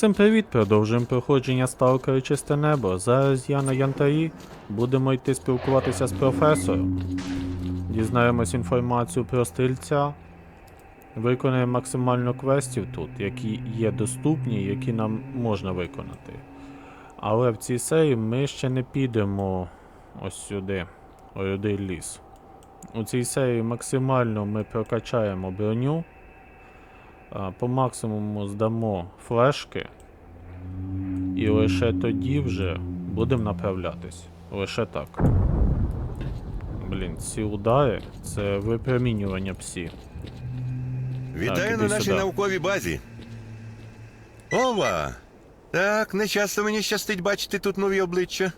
Всім привіт! Продовжуємо проходження Сталкера Чисте Небо. Зараз я на Янтарі. Будемо йти спілкуватися з професором. Дізнаємось інформацію про стрільця. Виконаємо максимально квестів тут, які є доступні, які нам можна виконати. Але в цій серії ми ще не підемо ось сюди, у Рудий ліс. У цій серії максимально ми прокачаємо броню. По максимуму здамо флешки. І лише тоді вже будемо направлятись. Лише так. Блін, ці удари це випромінювання псі. Вітаю іди на нашій сюди. науковій базі. Ова! Так, не часто мені щастить бачити тут нові обличчя.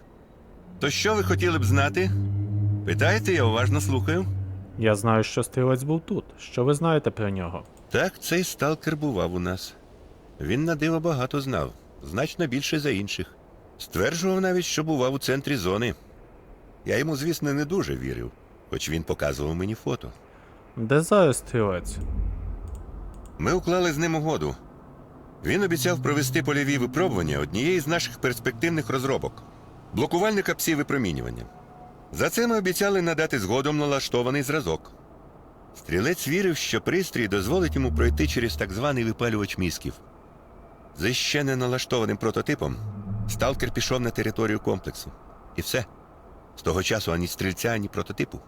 То що ви хотіли б знати? Питаєте, я уважно слухаю. Я знаю, що стрілець був тут. Що ви знаєте про нього? Так, цей сталкер бував у нас. Він на диво багато знав, значно більше за інших. Стверджував навіть, що бував у центрі зони. Я йому, звісно, не дуже вірив, хоч він показував мені фото. Де зараз стрілець? Ми уклали з ним угоду. Він обіцяв провести польові випробування однієї з наших перспективних розробок блокувальника псі випромінювання. За це ми обіцяли надати згодом налаштований зразок. Стрілець вірив, що пристрій дозволить йому пройти через так званий випалювач мізків. За ще не налаштованим прототипом сталкер пішов на територію комплексу. І все. З того часу ані стрільця, ані прототипу.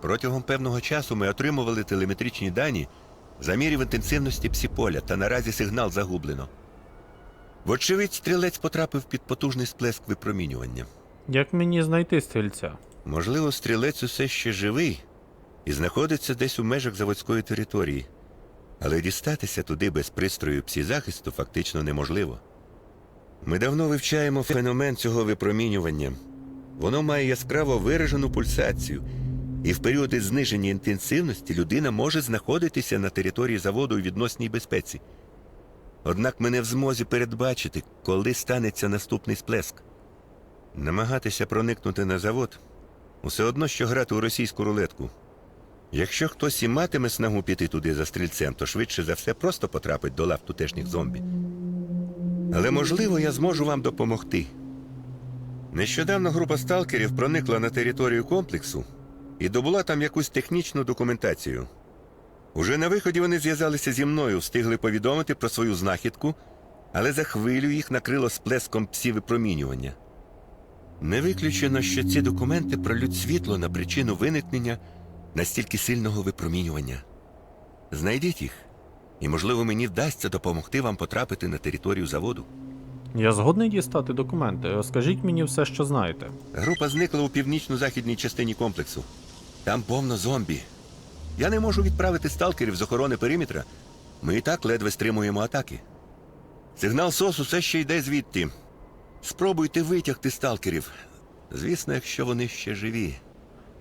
Протягом певного часу ми отримували телеметричні дані замірів інтенсивності псіполя, та наразі сигнал загублено. Вочевидь, стрілець потрапив під потужний сплеск випромінювання. Як мені знайти стрільця? Можливо, стрілець усе ще живий і знаходиться десь у межах заводської території, але дістатися туди без пристрою псізахисту фактично неможливо. Ми давно вивчаємо феномен цього випромінювання. Воно має яскраво виражену пульсацію, і в періоди зниження інтенсивності людина може знаходитися на території заводу у відносній безпеці. Однак ми не в змозі передбачити, коли станеться наступний сплеск. Намагатися проникнути на завод усе одно, що грати у російську рулетку. Якщо хтось і матиме снагу піти туди за стрільцем, то швидше за все просто потрапить до лав тутешніх зомбі. Але можливо, я зможу вам допомогти. Нещодавно група сталкерів проникла на територію комплексу і добула там якусь технічну документацію. Уже на виході вони зв'язалися зі мною, встигли повідомити про свою знахідку, але за хвилю їх накрило сплеском псі випромінювання. Не виключено, що ці документи пролють світло на причину виникнення настільки сильного випромінювання. Знайдіть їх, і, можливо, мені вдасться допомогти вам потрапити на територію заводу. Я згодний дістати документи. Розкажіть мені все, що знаєте. Група зникла у північно-західній частині комплексу. Там повно зомбі. Я не можу відправити сталкерів з охорони периметра. Ми і так ледве стримуємо атаки. Сигнал СОС усе ще йде звідти. Спробуйте витягти сталкерів. Звісно, якщо вони ще живі.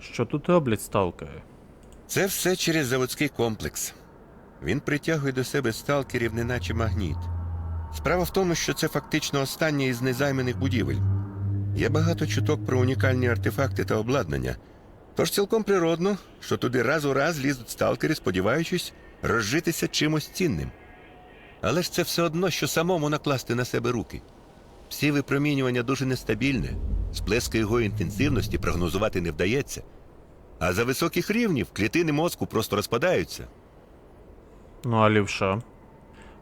Що тут роблять сталкери? Це все через заводський комплекс. Він притягує до себе сталкерів, неначе магніт. Справа в тому, що це фактично остання із незайманих будівель. Є багато чуток про унікальні артефакти та обладнання. Тож цілком природно, що туди раз у раз лізуть сталкери, сподіваючись розжитися чимось цінним. Але ж це все одно, що самому накласти на себе руки. Всі випромінювання дуже нестабільне, сплески його інтенсивності прогнозувати не вдається. А за високих рівнів клітини мозку просто розпадаються. Ну а лівша?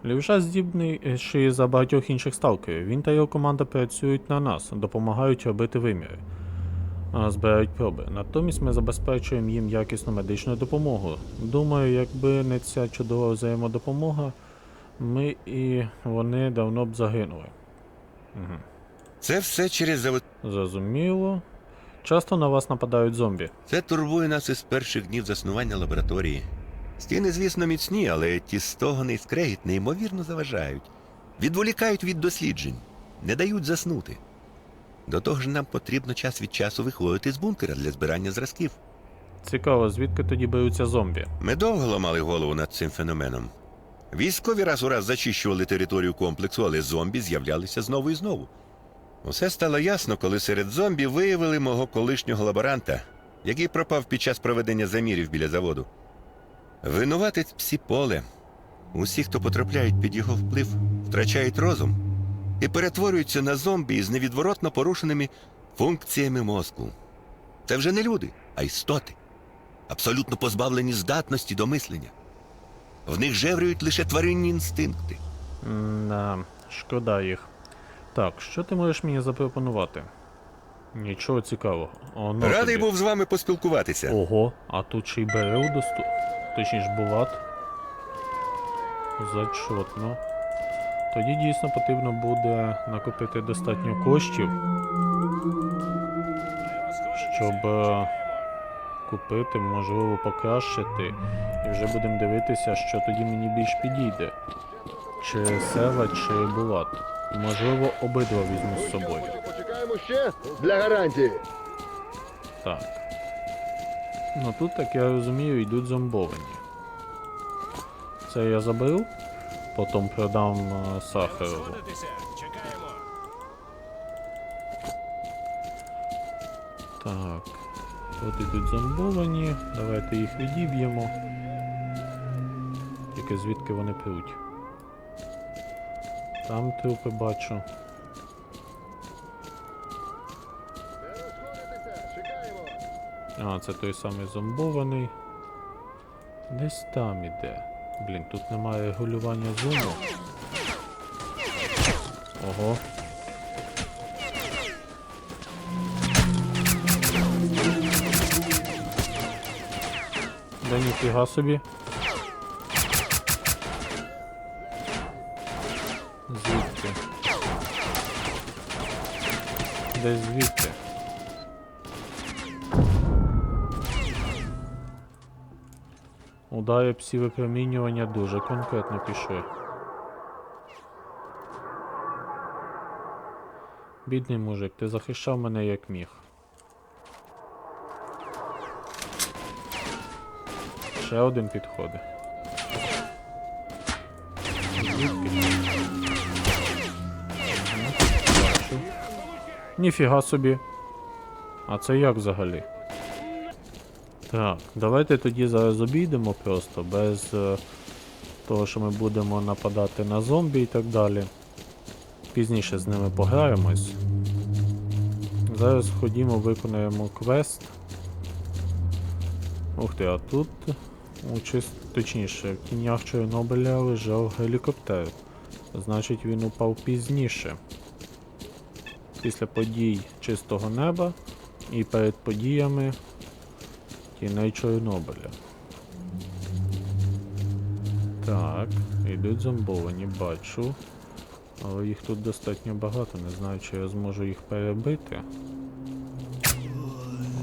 Лівша здібний ще за багатьох інших сталкерів. Він та його команда працюють на нас, допомагають робити виміри, збирають проби. Натомість ми забезпечуємо їм якісну медичну допомогу. Думаю, якби не ця чудова взаємодопомога, ми і вони давно б загинули. Це все через завод. Зрозуміло. Часто на вас нападають зомбі. Це турбує нас із перших днів заснування лабораторії. Стіни, звісно, міцні, але ті стогони і скрегіт неймовірно заважають. Відволікають від досліджень, не дають заснути. До того ж, нам потрібно час від часу виходити з бункера для збирання зразків. Цікаво, звідки тоді беруться зомбі? Ми довго ламали голову над цим феноменом. Військові раз у раз зачищували територію комплексу, але зомбі з'являлися знову і знову. Усе стало ясно, коли серед зомбі виявили мого колишнього лаборанта, який пропав під час проведення замірів біля заводу. Винуватець псі поле. Усі, хто потрапляють під його вплив, втрачають розум і перетворюються на зомбі із невідворотно порушеними функціями мозку. Це вже не люди, а істоти, абсолютно позбавлені здатності до мислення. В них жеврюють лише тваринні інстинкти. Да, шкода їх. Так, що ти можеш мені запропонувати? Нічого цікавого. Оно Радий тобі. був з вами поспілкуватися. Ого, а тут ще й берел доступ. Точніше булат. Зачотно. Тоді дійсно потрібно буде накопити достатньо коштів, щоб е, купити, можливо, покращити. І вже будемо дивитися, що тоді мені більш підійде. Чи сева, чи булат. Можливо, обидва візьму з собою. Почекаємо ще для гарантії. Так. Ну тут, як я розумію, йдуть зомбовані. Це я заберу, потім продам е, Сахарову. Так. Тут йдуть зомбовані. Давайте їх відіб'ємо. Тільки звідки вони пруть. Там трупи бачу. А, це той самий зомбований. Десь там іде. Блін, тут немає регулювання зуму. Ого. Ніфіга собі. Звідки? Десь звідти. Удари псі випромінювання дуже конкретно пішли. Бідний мужик, ти захищав мене як міг. Ще один підходить. Ніфіга собі. А це як взагалі? Так, давайте тоді зараз обійдемо просто без е, того, що ми будемо нападати на зомбі і так далі. Пізніше з ними пограємось. Зараз ходімо, виконаємо квест. Ух ти, а тут участь, точніше, в тінях Чорнобиля лежав гелікоптер. Значить він упав пізніше. Після подій чистого неба і перед подіями Тіней Чорнобиля. Так, йдуть зомбовані, бачу. Але їх тут достатньо багато, не знаю, чи я зможу їх перебити.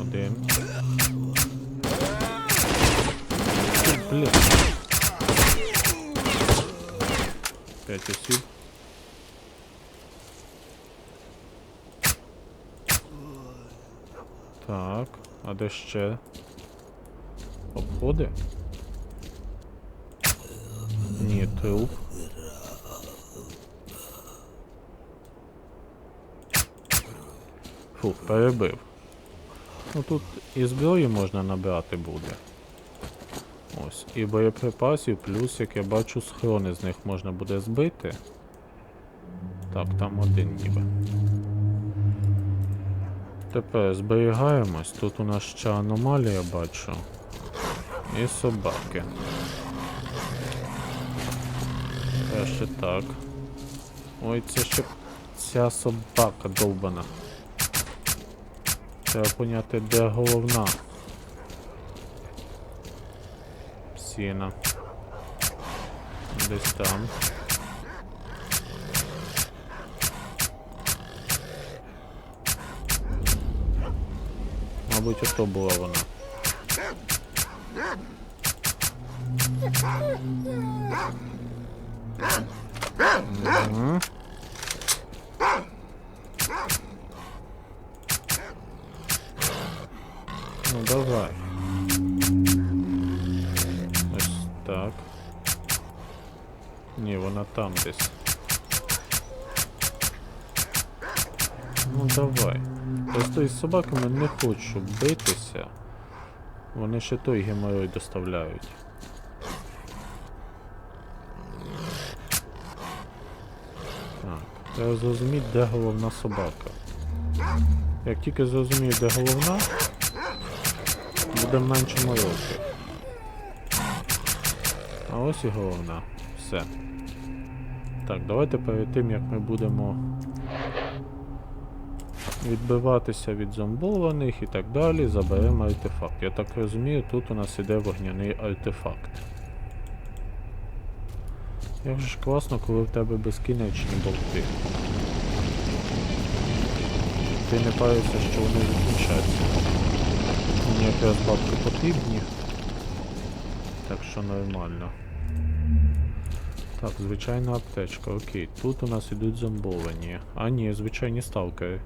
Один. Бля. П'ять осіб. Так, а де ще? Обходи? Ні, труп. Фух, перебив. Ну тут і зброї можна набрати буде. Ось, і боєприпасів, плюс, як я бачу, схорони з них можна буде збити. Так, там один ніби. Тепер зберігаємось. Тут у нас ще аномалія бачу. І собаки. Краще так. Ой, це ще ця собака довбана. Треба поняти, де головна. Сіна. Десь там. Мабуть, ото була вона. Мгм. Ну давай. Так. Ні, вона там десь. Ну давай. Просто із собаками не хочу битися. Вони ще той геморрой доставляють. Так, треба зрозуміти, де головна собака. Як тільки зрозумію, де головна, буде менше мороки. А ось і головна. Все. Так, давайте перед тим, як ми будемо відбиватися від зомбованих і так далі, заберемо артефакт. Я так розумію, тут у нас іде вогняний артефакт. Як же ж класно, коли в тебе безкінечні болти. Ти не паришся, що вони закінчаться. Мені якраз бабки потрібні. Так що нормально. Так, звичайна аптечка, окей. Тут у нас ідуть зомбовані. А ні, звичайні сталкери.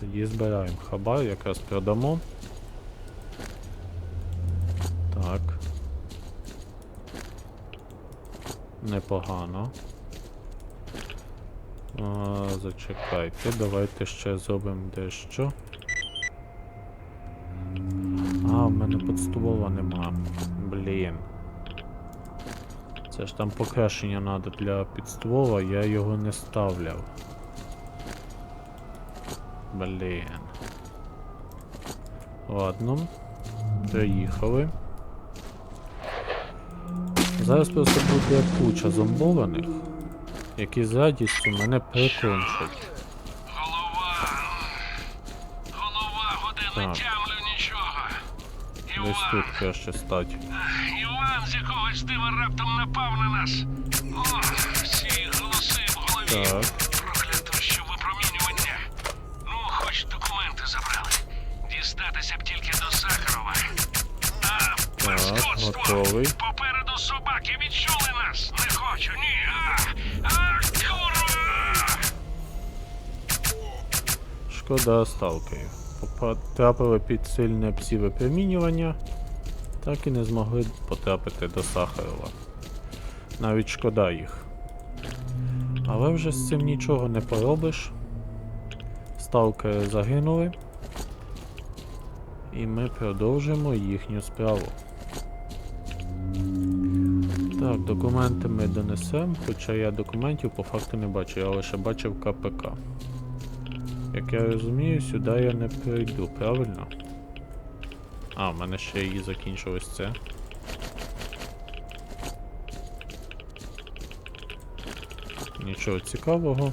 Тоді збираємо хабар, якраз продамо. Так. Непогано. А, зачекайте, давайте ще зробимо дещо. А, в мене подствола нема. Це ж там покращення треба для підствола, я його не ставляв. Блін. Ладно. Приїхали. Зараз просто буде куча зомбованих, які з радістю мене прикончать. Голова. Голова, годи не тямлю нічого. Десь тут краще стать. Іван дива раптом напав на нас. О, ці голоси в голові. Так. Проклято, що випромінювання. Ну, хоч документи забрали. Дістатися б тільки до Сахарова. А, паскудство! готовий. Попереду собаки відчули нас. Не хочу, ні. А, а, курва! Шкода сталкерів. Потрапили під сильне псі-випромінювання, так і не змогли потрапити до Сахарова. Навіть шкода їх. Але вже з цим нічого не поробиш. Сталкери загинули. І ми продовжимо їхню справу. Так, документи ми донесемо, хоча я документів по факту не бачу, я лише бачив КПК. Як я розумію, сюди я не прийду, правильно? А, в мене ще і закінчилось це. Нічого цікавого.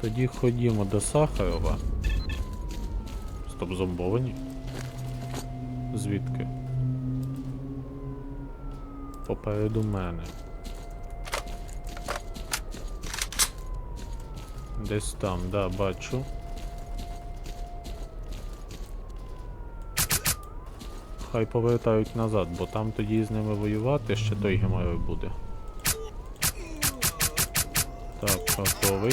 Тоді ходімо до Сахарова. Стоп, зомбовані? Звідки? Попереду мене. Десь там, да, бачу. Хай повертають назад, бо там тоді з ними воювати ще той геморрой буде. Так, готовий.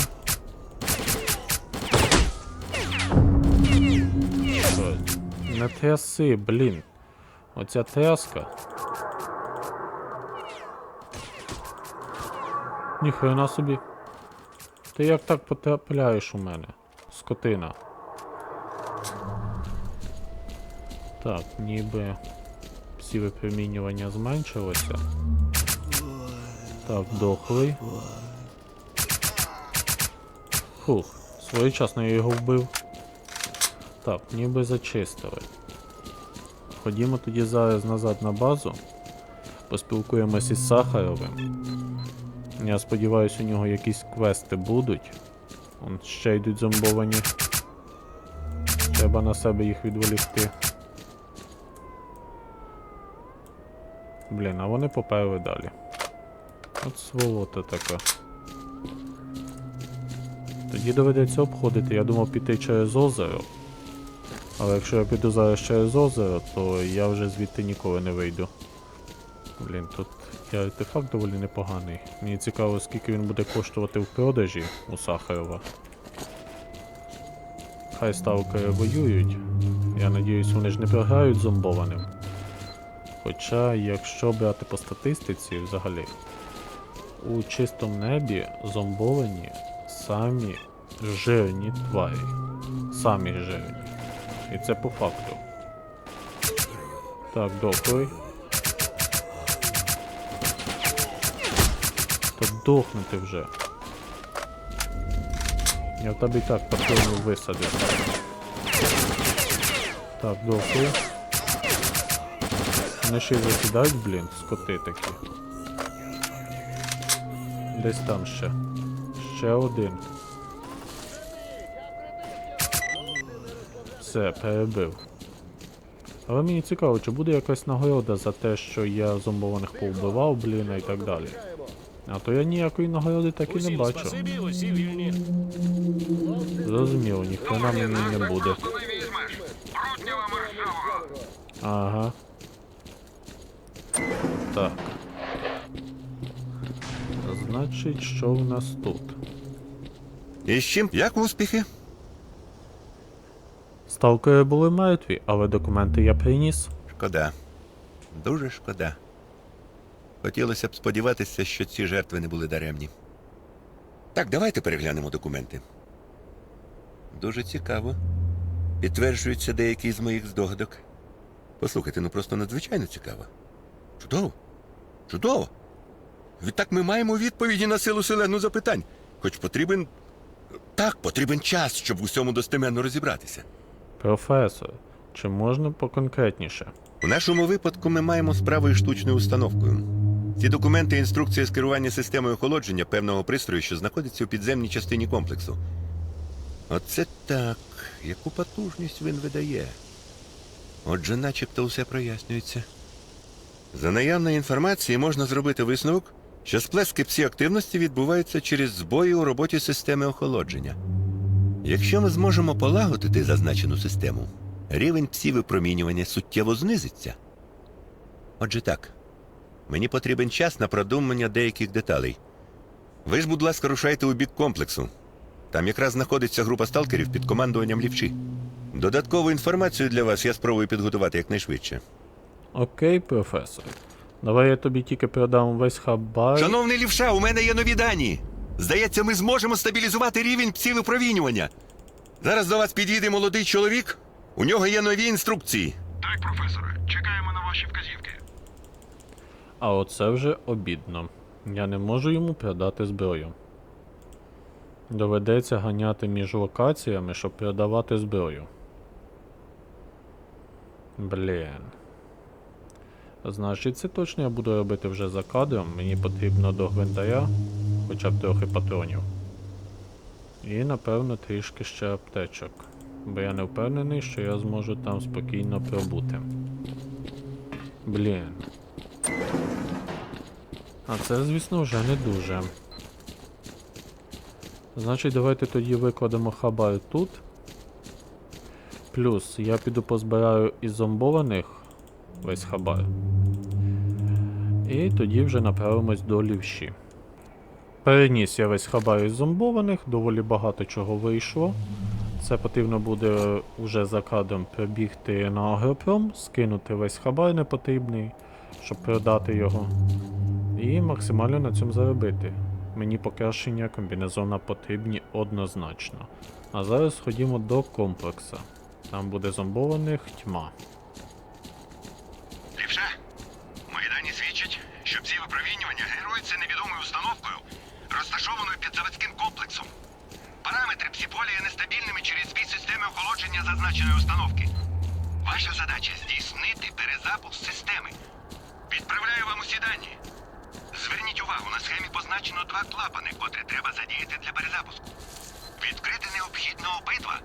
Не тряси, блін. Оця тряска. Ніхрена собі. Ти як так потрапляєш у мене? Скотина. Так, ніби всі випромінювання зменшилося. Так, дохлий. Фух, своєчасно я його вбив. Так, ніби зачистили. Ходімо тоді зараз назад на базу. Поспілкуємося із Сахаровим. Я сподіваюся, у нього якісь квести будуть. Он ще йдуть зомбовані. Треба на себе їх відволікти. Блін, а вони поперли далі. От сволота така. Тоді доведеться обходити. Я думав піти через озеро. Але якщо я піду зараз через озеро, то я вже звідти ніколи не вийду. Блін, тут є артефакт доволі непоганий. Мені цікаво, скільки він буде коштувати в продажі у Сахарова. Хай ставкери воюють. Я надіюсь, вони ж не програють зомбованим. Хоча, якщо брати по статистиці взагалі, у чистому небі зомбовані самі жирні тварі. Самі жирні. І це по факту. Так, дохлий. Та дохнути вже. Я в тебе і так патронів висадив. Так, дякую. Вони ще й закидають, блін, скоти такі. Десь там ще. Ще один. Все, перебив. Але мені цікаво, чи буде якась нагорода за те, що я зомбованих повбивав, блін, і так далі. А то я ніякої нагороди так і не бачу. Зрозуміло, ніхрена мені не буде. Ага. Так. Значить, що в нас тут? І з чим? Як успіхи? Сталкери були мертві, але документи я приніс. Шкода. Дуже шкода. Хотілося б сподіватися, що ці жертви не були даремні. Так, давайте переглянемо документи. Дуже цікаво. Підтверджуються деякі з моїх здогадок. Послухайте, ну просто надзвичайно цікаво. Чудово. Чудово. Відтак ми маємо відповіді на силу селену запитань. Хоч потрібен. Так, потрібен час, щоб в усьому достеменно розібратися. Професор, чи можна поконкретніше? У нашому випадку ми маємо справу із штучною установкою. Ці документи – інструкція з керування системою охолодження певного пристрою, що знаходиться у підземній частині комплексу. Оце так. Яку потужність він видає. Отже, начебто все прояснюється. За наявної інформації можна зробити висновок, що сплески псі-активності відбуваються через збої у роботі системи охолодження. Якщо ми зможемо полагодити зазначену систему, рівень псі-випромінювання суттєво знизиться. Отже так, мені потрібен час на продумання деяких деталей. Ви ж, будь ласка, рушайте у бік комплексу. Там якраз знаходиться група сталкерів під командуванням лівчі. Додаткову інформацію для вас я спробую підготувати якнайшвидше. Окей, професор. Давай я тобі тільки передам весь хабар. Шановний лівша, у мене є нові дані. Здається, ми зможемо стабілізувати рівень псі-випромінювання. Зараз до вас підійде молодий чоловік. У нього є нові інструкції. Так, професоре, чекаємо на ваші вказівки. А оце вже обідно. Я не можу йому передати зброю. Доведеться ганяти між локаціями, щоб передавати зброю. Блін. Значить, це точно я буду робити вже за кадром. Мені потрібно до гвинтаря, хоча б трохи патронів. І напевно трішки ще аптечок. Бо я не впевнений, що я зможу там спокійно пробути. Блін. А це, звісно, вже не дуже. Значить, давайте тоді викладемо хабар тут. Плюс я піду позбираю із зомбованих весь хабар. І тоді вже направимось до лівші. Переніс я весь хабар із зомбованих, доволі багато чого вийшло. Це потрібно буде вже за кадром прибігти на агропром, скинути весь хабар непотрібний, щоб продати його. І максимально на цьому заробити. Мені покращення комбінезона потрібні однозначно. А зараз ходімо до комплекса. Там буде зомбованих тьма. Перезапуск системи. Відправляю вам усі дані. Зверніть увагу, на схемі позначено два клапани, котрі треба задіяти для перезапуску. Відкрити необхідно обидва.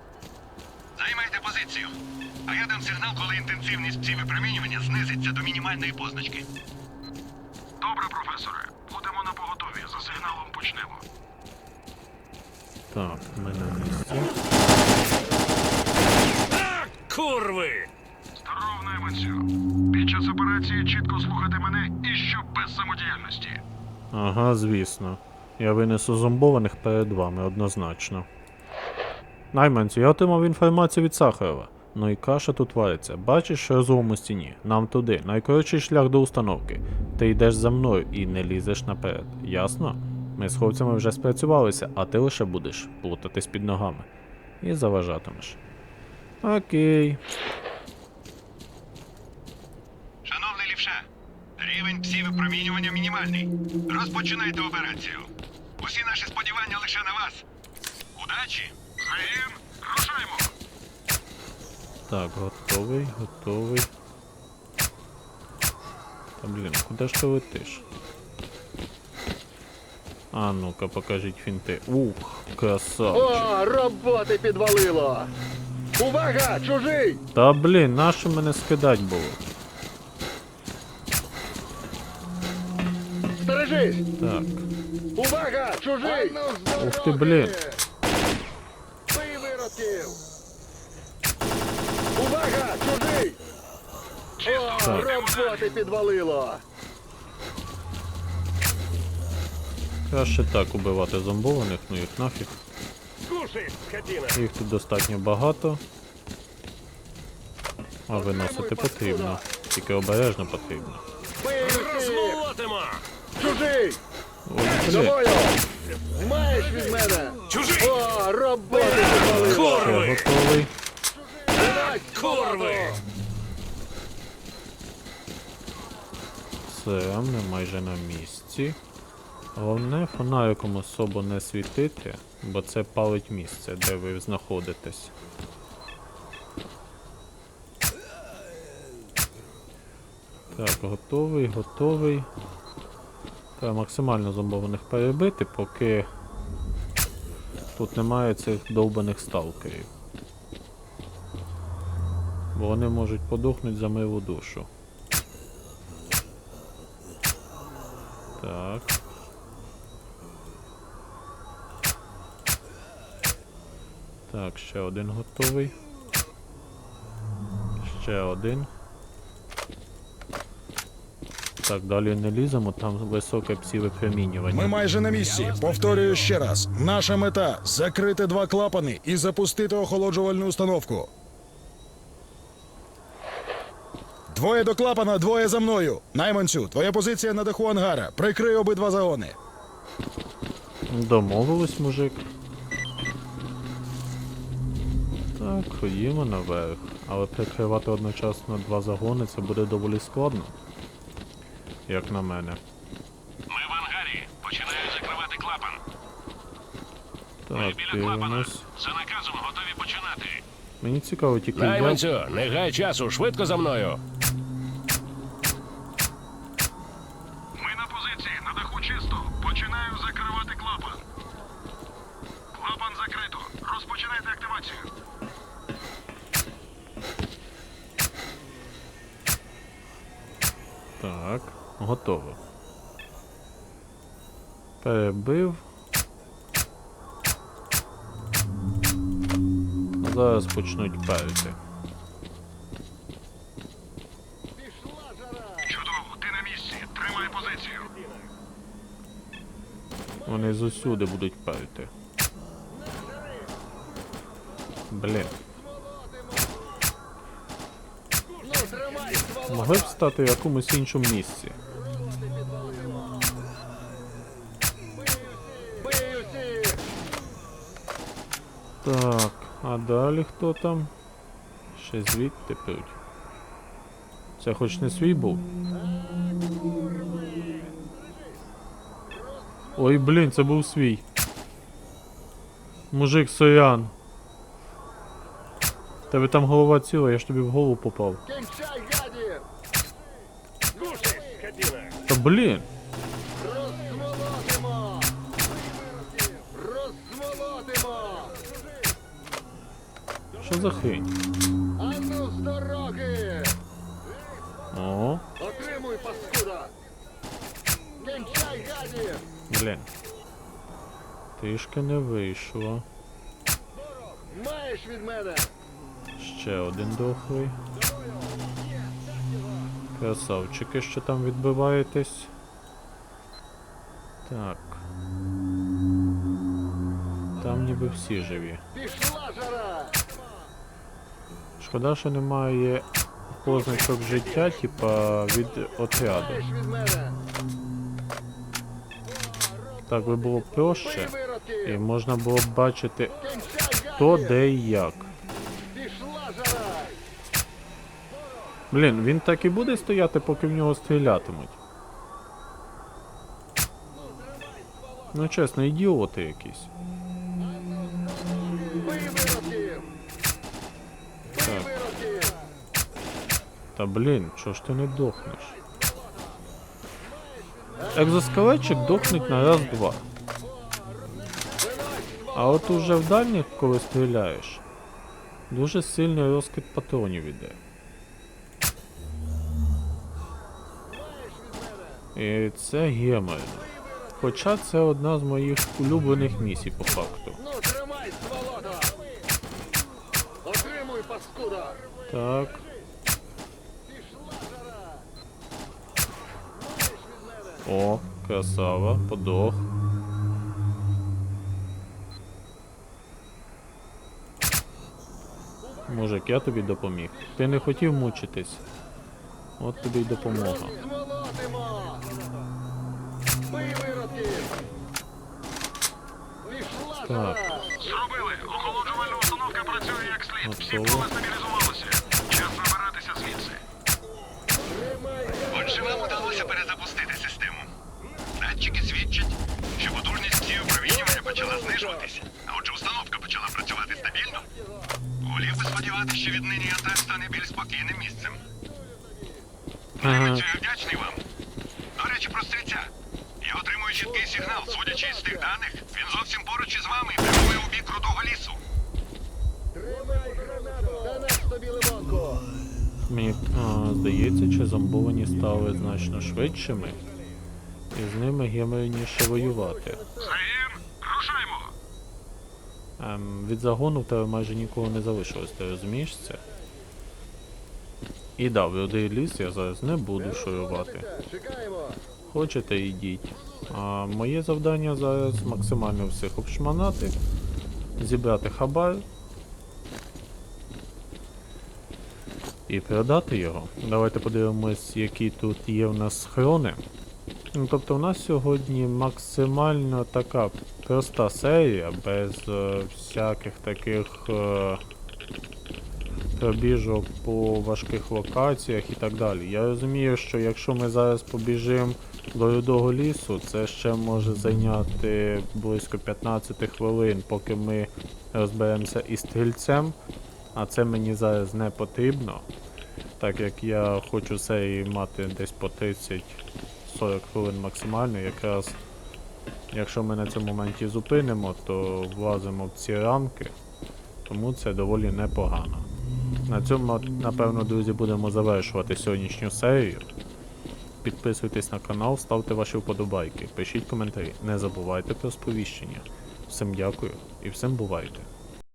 Займайте позицію. А я дам сигнал, коли інтенсивність псі випромінювання знизиться до мінімальної позначки. Добре, професоре. Будемо на поготові. За сигналом почнемо. Так, ми на місці. Курви! Здоров, найманцю. Час операції чітко слухати мене і щоб без самодіяльності. Ага, звісно. Я винесу зомбованих перед вами однозначно. Найманці, я отримав інформацію від Сахарова. Ну і каша тут вариться. Бачиш, що розлом у стіні. Нам туди. Найкоротший шлях до установки. Ти йдеш за мною і не лізеш наперед. Ясно? Ми з хлопцями вже спрацювалися, а ти лише будеш плутатись під ногами. І заважатимеш. Окей. Шановний лівша, рівень псі випромінювання мінімальний. Розпочинайте операцію. Усі наші сподівання лише на вас. Дачі, Заєм, рушаємо. Так, готовий, готовий. Та блін, куди ж ти летиш? А ну-ка, покажіть фінти. Ух, красавчик. О, роботи підвалило! Увага! Чужий! Та блін, нащо мене скидать було? Стережись! Так. Увага! Чужий! Ух ти, блін. Бий виродків! Увага! Чужий! О, Так. роботи підвалило! Краще так убивати зомбованих, ну їх нафіг. Кушай, скотина. Їх тут достатньо багато. А виносити потрібно. Тільки обережно потрібно. Розмолотимо. Чужий! Мною! Маєш від мене! Чужий. О, роботи Курви. готовий. Курви. Все, ми майже на місці. Головне фонариком особо не світити, бо це палить місце, де ви знаходитесь. Так, готовий, готовий. Треба максимально зомбованих перебити, поки тут немає цих довбаних сталкерів. Бо вони можуть подохнути за милу душу. Так. Так, ще один готовий. Ще один. Так, далі не ліземо, там високе псівипромінювання. Ми майже на місці. Повторюю ще раз: наша мета закрити два клапани і запустити охолоджувальну установку. Двоє до клапана, двоє за мною. Найманцю, твоя позиція на даху ангара. Прикрий обидва загони. Домовились, мужик. Так, ходімо наверх. Але прикривати одночасно два загони це буде доволі складно. Як на мене. Ми в ангарі. Починаю закривати клапан. Так, Біля клапана. дивимось. За наказом готові починати. Мені цікаво тільки як. Найманцю, не гай часу, швидко за мною. Ми на позиції, на даху чисто. Починаю закривати клапан. Клапан закрито. Розпочинайте активацію. Так, готово. Перебив. Зараз почнуть перти. Чудово, ти на місці. Тримай позицію. Вони зусюди будуть перти. Блін. Ну! Могли б стати в якомусь іншому місці. Так, а далі хто там? Ще звідти путь. Це хоч не свій був? Ой, блін, це був свій. Мужик Соян. Тебе там голова ціла, я ж тобі в голову попав. Та блін! Що за хрень? А ну з дороги! О, Отримуй, паскуда! Кінчай, гадів! блін. Трішки не вийшло. Маєш від мене! Ще один дохлий. Красавчики, що там відбиваєтесь. Так. Там ніби всі живі. Пішла! Шкода, що немає позначок життя, типа від отряду. Так би було проще, і можна було б бачити хто, де і як. Блін, він так і буде стояти, поки в нього стрілятимуть. Ну чесно, ідіоти якісь. Та блін, чого ж ти не дохнеш? Екзоскелетчик дохнуть на раз-два. А от уже в дальніх, коли стріляєш, дуже сильний розкид патронів іде. І це геморно. Хоча це одна з моїх улюблених місій по факту. Ну, тримай, сволота! Отримуй, паскуда! Так. Пішла жара! Маєш від мене! О, красава, подох. Мужик, я тобі допоміг. Ти не хотів мучитись. От тобі й допомога. Так. Зробили. Охолоджувальна установка працює як слід. Всі Готово. Почала а отже установка почала працювати стабільно. Волів би сподіватися, що віднині атак стане більш спокійним місцем. Ага. Я вдячний вам. До речі, про стрільця. Я отримую чіткий сигнал, судячи із тих даних, він зовсім поруч із вами і прямує у бік рудого лісу. Тримай гранату! Та наш тобі лимонку! Мені а, здається, чи зомбовані стали значно швидшими, і з ними геморніше воювати. Рушаймо. Ем, від загону в тебе майже нікого не залишилось, ти розумієш це? І да, в рудий ліс я зараз не буду шурувати. Хочете, йдіть. А моє завдання зараз максимально всіх обшманати, зібрати хабар і продати його. Давайте подивимось, які тут є в нас схрони. Ну, тобто у нас сьогодні максимально така проста серія, без е, всяких таких е, пробіжок по важких локаціях і так далі. Я розумію, що якщо ми зараз побіжимо до рудого лісу, це ще може зайняти близько 15 хвилин, поки ми розберемося із стрільцем, а це мені зараз не потрібно, так як я хочу серії мати десь по 30-40 хвилин максимально, якраз якщо ми на цьому моменті зупинимо, то влазимо в ці рамки, тому це доволі непогано. На цьому, напевно, друзі, будемо завершувати сьогоднішню серію. Підписуйтесь на канал, ставте ваші вподобайки, пишіть коментарі, не забувайте про сповіщення. Всім дякую і всім бувайте.